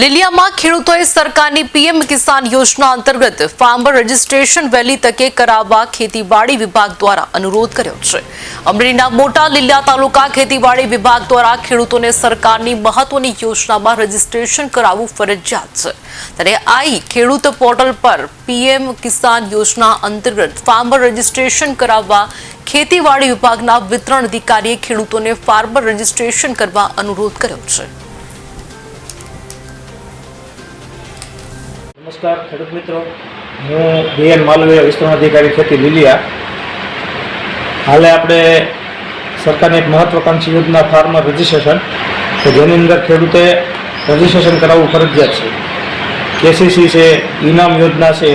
લીલિયામાં ખેડૂતોએ સરકારની પીએમ કિસાન યોજના અંતર્ગત ફાર્મર રજીસ્ટ્રેશન વહેલી તકે કરાવવા ખેતીવાડી વિભાગ દ્વારા અનુરોધ કર્યો છે. અમરેલીના મોટા લીલિયા તાલુકા ખેતીવાડી વિભાગ દ્વારા ખેડૂતોને સરકારની મહત્વની યોજનામાં રજીસ્ટ્રેશન કરાવવું ફરજિયાત છે. ત્યારે આઈ ખેડૂત પોર્ટલ પર પીએમ કિસાન યોજના અંતર્ગત ફાર્મર રજીસ્ટ્રેશન કરાવવા ખેતીવાડી વિભાગના વિતરણ અધિકારીએ ખેડૂતોને ફાર્મર રજીસ્ટ્રેશન કરવા અનુરોધ કર્યો છે. નમસ્કાર, ખેડૂત મિત્રો. હું બીએન માલવીય વિસ્તરણ અધિકારી ખેતી લીલિયા. હાલે આપણે સરકારની એક મહત્વાકાંક્ષી યોજના ફાર્મર રજિસ્ટ્રેશન, કે જેની અંદર ખેડૂતે રજિસ્ટ્રેશન કરાવવું ફરજિયાત છે. કેસીસી છે, ઇનામ યોજના છે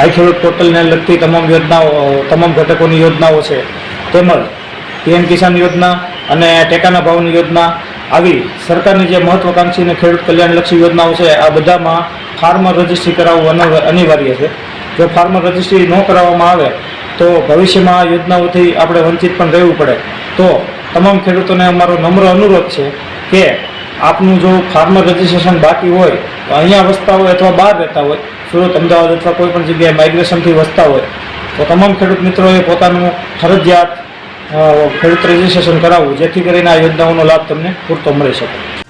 આઈ ખેડૂત પોર્ટલને લગતી તમામ યોજનાઓ, તમામ ઘટકોની યોજનાઓ છે. તેમજ પીએમ કિસાન યોજના અને ટેકાના ભાવની યોજના આવી સરકારની જે મહત્વાકાંક્ષી અને ખેડૂત કલ્યાણલક્ષી યોજનાઓ છે, આ બધામાં ફાર્મર રજિસ્ટ્રી કરાવવું અનિવા- અનિવાર્ય છે. જો ફાર્મર રજિસ્ટ્રી ન કરાવવામાં આવે, તો ભવિષ્યમાં આ યોજનાઓથી આપણે વંચિત પણ રહેવું પડે. તો તમામ ખેડૂતોને અમારો નમ્ર અનુરોધ છે કે આપનું જો ફાર્મર રજિસ્ટ્રેશન બાકી હોય, તો અહીંયા વસતા હોય અથવા બહાર રહેતા હોય, સુરત, અમદાવાદ અથવા કોઈ પણ જગ્યાએ માઇગ્રેશનથી વસતા હોય, તો તમામ ખેડૂત મિત્રોએ પોતાનું ફરજિયાત ખેડૂત રજિસ્ટ્રેશન કરાવવું જેથી કરીને આ યોજનાઓનો લાભ તમને પૂરતો મળી શકે.